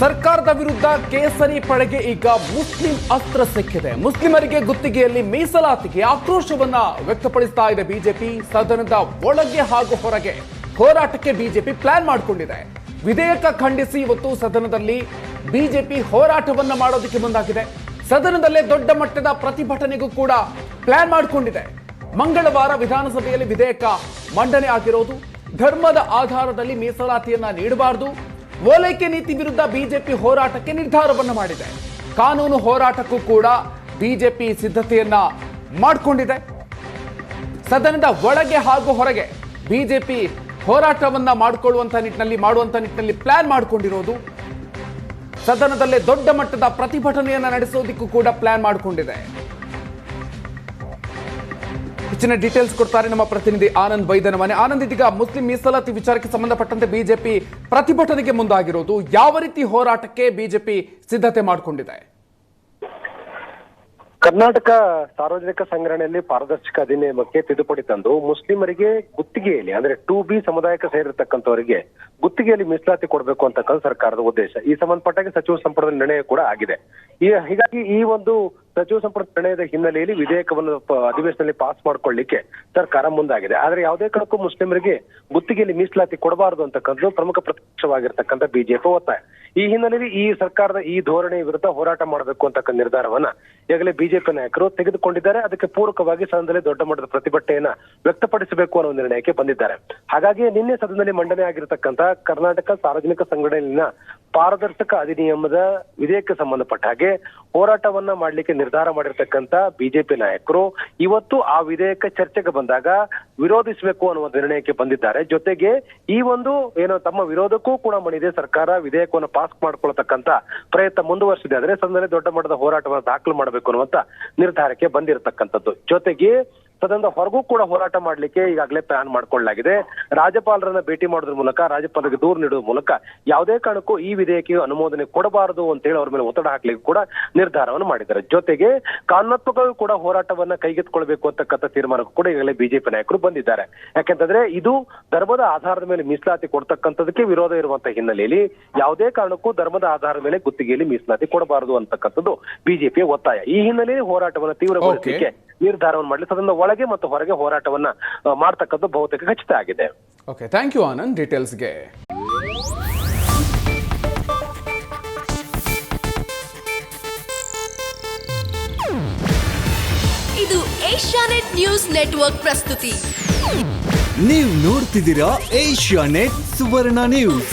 ಸರ್ಕಾರದ ವಿರುದ್ಧ ಕೇಸರಿ ಪಡೆಗೆ ಈಗ ಮುಸ್ಲಿಂ ಅಸ್ತ್ರ ಸಿಕ್ಕಿದೆ. ಮುಸ್ಲಿಮರಿಗೆ ಗುತ್ತಿಗೆಯಲ್ಲಿ ಮೀಸಲಾತಿಗೆ ಆಕ್ರೋಶವನ್ನ ವ್ಯಕ್ತಪಡಿಸ್ತಾ ಇದೆ ಬಿಜೆಪಿ. ಸದನದ ಒಳಗೆ ಹಾಗೂ ಹೊರಗೆ ಹೋರಾಟಕ್ಕೆ ಬಿಜೆಪಿ ಪ್ಲಾನ್ ಮಾಡಿಕೊಂಡಿದೆ. ವಿಧೇಯಕ ಖಂಡಿಸಿ ಇವತ್ತು ಸದನದಲ್ಲಿ ಬಿಜೆಪಿ ಹೋರಾಟವನ್ನ ಮಾಡೋದಕ್ಕೆ ಮುಂದಾಗಿದೆ. ಸದನದಲ್ಲೇ ದೊಡ್ಡ ಮಟ್ಟದ ಪ್ರತಿಭಟನೆಗೂ ಕೂಡ ಪ್ಲಾನ್ ಮಾಡಿಕೊಂಡಿದೆ. ಮಂಗಳವಾರ ವಿಧಾನಸಭೆಯಲ್ಲಿ ವಿಧೇಯಕ ಮಂಡನೆ ಆಗಿರೋದು. ಧರ್ಮದ ಆಧಾರದಲ್ಲಿ ಮೀಸಲಾತಿಯನ್ನ ನೀಡಬಾರದು. ಓಲೈಕೆ ನೀತಿ ವಿರುದ್ಧ ಬಿಜೆಪಿ ಹೋರಾಟಕ್ಕೆ ನಿರ್ಧಾರವನ್ನು ಮಾಡಿದೆ. ಕಾನೂನು ಹೋರಾಟಕ್ಕೂ ಕೂಡ ಬಿಜೆಪಿ ಸಿದ್ಧತೆಯನ್ನ ಮಾಡಿಕೊಂಡಿದೆ. ಸದನದ ಒಳಗೆ ಹಾಗೂ ಹೊರಗೆ ಬಿಜೆಪಿ ಹೋರಾಟವನ್ನ ಮಾಡಿಕೊಳ್ಳುವಂತಹ ನಿಟ್ಟಿನಲ್ಲಿ, ಮಾಡುವಂತ ನಿಟ್ಟಿನಲ್ಲಿ ಪ್ಲಾನ್ ಮಾಡಿಕೊಂಡಿರೋದು. ಸದನದಲ್ಲೇ ದೊಡ್ಡ ಮಟ್ಟದ ಪ್ರತಿಭಟನೆಯನ್ನ ನಡೆಸೋದಿಕ್ಕೂ ಕೂಡ ಪ್ಲಾನ್ ಮಾಡಿಕೊಂಡಿದೆ. ಹೆಚ್ಚಿನ ಡೀಟೇಲ್ಸ್ ಕೊಡ್ತಾರೆ ನಮ್ಮ ಪ್ರತಿನಿಧಿ ಆನಂದ್ ಬೈದನ ಮನೆ ಆನಂದ್, ಇದೀಗ ಮುಸ್ಲಿಂ ಮೀಸಲಾತಿ ವಿಚಾರಕ್ಕೆ ಸಂಬಂಧಪಟ್ಟಂತೆ ಬಿಜೆಪಿ ಪ್ರತಿಭಟನೆಗೆ ಮುಂದಾಗಿರೋದು ಯಾವ ರೀತಿ ಹೋರಾಟಕ್ಕೆ ಬಿಜೆಪಿ ಸಿದ್ಧತೆ ಮಾಡಿಕೊಂಡಿದೆ? ಕರ್ನಾಟಕ ಸಾರ್ವಜನಿಕ ಸಂಗ್ರಹಣೆಯಲ್ಲಿ ಪಾರದರ್ಶಕ ಅಧಿನಿಯಮಕ್ಕೆ ತಿದ್ದುಪಡಿ ತಂದು ಮುಸ್ಲಿಮರಿಗೆ ಗುತ್ತಿಗೆಯಲ್ಲಿ, ಅಂದ್ರೆ ಟು ಬಿ ಸಮುದಾಯಕ್ಕೆ ಸೇರಿರ್ತಕ್ಕಂಥವರಿಗೆ ಗುತ್ತಿಗೆಯಲ್ಲಿ ಮೀಸಲಾತಿ ಕೊಡಬೇಕು ಅಂತಕ್ಕಂಥ ಸರ್ಕಾರದ ಉದ್ದೇಶ. ಈ ಸಂಬಂಧಪಟ್ಟಾಗ ಸಚಿವ ಸಂಪುಟದ ನಿರ್ಣಯ ಕೂಡ ಆಗಿದೆ. ಹೀಗಾಗಿ ಈ ಒಂದು ಸಚಿವ ಸಂಪುಟ ನಿರ್ಣಯದ ಹಿನ್ನೆಲೆಯಲ್ಲಿ ವಿಧೇಯಕವನ್ನು ಅಧಿವೇಶನದಲ್ಲಿ ಪಾಸ್ ಮಾಡ್ಕೊಳ್ಳಿಕ್ಕೆ ಸರ್ಕಾರ ಮುಂದಾಗಿದೆ. ಆದ್ರೆ ಯಾವುದೇ ಕಾರಣಕ್ಕೂ ಮುಸ್ಲಿಮರಿಗೆ ಗುತ್ತಿಗೆಯಲ್ಲಿ ಮೀಸಲಾತಿ ಕೊಡಬಾರದು ಅಂತಕ್ಕಂಥದ್ದು ಪ್ರಮುಖ ಪ್ರತಿಪಕ್ಷವಾಗಿರ್ತಕ್ಕಂಥ ಬಿಜೆಪಿ ಒತ್ತಾಯ. ಈ ಹಿನ್ನೆಲೆಯಲ್ಲಿ ಈ ಸರ್ಕಾರದ ಈ ಧೋರಣೆ ವಿರುದ್ಧ ಹೋರಾಟ ಮಾಡಬೇಕು ಅಂತಕ್ಕಂಥ ನಿರ್ಧಾರವನ್ನ ಈಗಾಗಲೇ ಬಿಜೆಪಿ ನಾಯಕರು ತೆಗೆದುಕೊಂಡಿದ್ದಾರೆ. ಅದಕ್ಕೆ ಪೂರಕವಾಗಿ ಸದನದಲ್ಲಿ ದೊಡ್ಡ ಮಟ್ಟದ ಪ್ರತಿಭಟನೆಯನ್ನ ವ್ಯಕ್ತಪಡಿಸಬೇಕು ಅನ್ನೋ ನಿರ್ಣಯಕ್ಕೆ ಬಂದಿದ್ದಾರೆ. ಹಾಗಾಗಿ ನಿನ್ನೆ ಸದನದಲ್ಲಿ ಮಂಡನೆ ಆಗಿರತಕ್ಕಂತ ಕರ್ನಾಟಕ ಸಾರ್ವಜನಿಕ ಸಂಘಟನೆಯಲ್ಲಿನ ಪಾರದರ್ಶಕ ಅಧಿನಿಯಮದ ವಿಧೇಯಕಕ್ಕೆ ಸಂಬಂಧಪಟ್ಟ ಹಾಗೆ ಹೋರಾಟವನ್ನ ಮಾಡಲಿಕ್ಕೆ ನಿರ್ಧಾರ ಮಾಡಿರ್ತಕ್ಕಂಥ ಬಿಜೆಪಿ ನಾಯಕರು ಇವತ್ತು ಆ ವಿಧೇಯಕ ಚರ್ಚೆಗೆ ಬಂದಾಗ ವಿರೋಧಿಸಬೇಕು ಅನ್ನುವ ನಿರ್ಣಯಕ್ಕೆ ಬಂದಿದ್ದಾರೆ. ಜೊತೆಗೆ ಈ ಒಂದು ಏನು ತಮ್ಮ ವಿರೋಧಕ್ಕೂ ಕೂಡ ಮಾಡಿದೆ ಸರ್ಕಾರ ವಿಧೇಯಕವನ್ನು ಪಾಸ್ ಮಾಡ್ಕೊಳ್ತಕ್ಕಂತ ಪ್ರಯತ್ನ ಮುಂದುವರಿಸಿದೆ. ಆದ್ರೆ ಸದನದಲ್ಲಿ ದೊಡ್ಡ ಮಟ್ಟದ ಹೋರಾಟವನ್ನು ದಾಖಲು ಮಾಡಬೇಕು ಅನ್ನುವಂತ ನಿರ್ಧಾರಕ್ಕೆ ಬಂದಿರತಕ್ಕಂಥದ್ದು. ಜೊತೆಗೆ ಸದನದ ಹೊರಗೂ ಕೂಡ ಹೋರಾಟ ಮಾಡಲಿಕ್ಕೆ ಈಗಾಗಲೇ ಪ್ಲಾನ್ ಮಾಡ್ಕೊಳ್ಳಲಾಗಿದೆ. ರಾಜ್ಯಪಾಲರನ್ನ ಭೇಟಿ ಮಾಡೋದ್ರ ಮೂಲಕ ರಾಜ್ಯಪಾಲರಿಗೆ ದೂರು ನೀಡುವ ಮೂಲಕ ಯಾವುದೇ ಕಾರಣಕ್ಕೂ ಈ ವಿಧೇಯಕ ಅನುಮೋದನೆ ಕೊಡಬಾರದು ಅಂತ ಹೇಳಿ ಅವರ ಮೇಲೆ ಒತ್ತಡ ಹಾಕ್ಲಿಕ್ಕೆ ಕೂಡ ನಿರ್ಧಾರವನ್ನು ಮಾಡಿದ್ದಾರೆ. ಜೊತೆಗೆ ಕಾನೂನಾತ್ಮಕವಾಗಿ ಕೂಡ ಹೋರಾಟವನ್ನ ಕೈಗೆತ್ತಿಕೊಳ್ಬೇಕು ಅಂತಕ್ಕಂಥ ತೀರ್ಮಾನಕ್ಕೂ ಕೂಡ ಈಗಾಗಲೇ ಬಿಜೆಪಿ ನಾಯಕರು ಬಂದಿದ್ದಾರೆ. ಯಾಕೆಂತಂದ್ರೆ ಇದು ಧರ್ಮದ ಆಧಾರದ ಮೇಲೆ ಮೀಸಲಾತಿ ಕೊಡ್ತಕ್ಕಂಥದಕ್ಕೆ ವಿರೋಧ ಇರುವಂತಹ ಹಿನ್ನೆಲೆಯಲ್ಲಿ ಯಾವುದೇ ಕಾರಣಕ್ಕೂ ಧರ್ಮದ ಆಧಾರದ ಮೇಲೆ ಗುತ್ತಿಗೆಯಲ್ಲಿ ಮೀಸಲಾತಿ ಕೊಡಬಾರದು ಅಂತಕ್ಕಂಥದ್ದು ಬಿಜೆಪಿಯ ಒತ್ತಾಯ. ಈ ಹಿನ್ನೆಲೆಯಲ್ಲಿ ಹೋರಾಟವನ್ನು ತೀವ್ರಗೊಳಿಸಲಿಕ್ಕೆ ನಿರ್ಧಾರವನ್ನು ಮಾಡಲಿ ಅದರಿಂದ ಒಳಗೆ ಮತ್ತು ಹೊರಗೆ ಹೋರಾಟವನ್ನ ಮಾಡ್ತಕ್ಕದ್ದು ಬಹುತೇಕ ಖಚಿತ ಆಗಿದೆ. ಓಕೆ ಥ್ಯಾಂಕ್ ಯು ಆನಂದ್ ಡೀಟೇಲ್ಸ್ಗೆ ಇದು ಏಷ್ಯಾನೆಟ್ ನ್ಯೂಸ್ ನೆಟ್ವರ್ಕ್ ಪ್ರಸ್ತುತಿ. ನೀವು ನೋಡ್ತಿದ್ದೀರಾ ಏಷ್ಯಾ ನೆಟ್ ಸುವರ್ಣ ನ್ಯೂಸ್.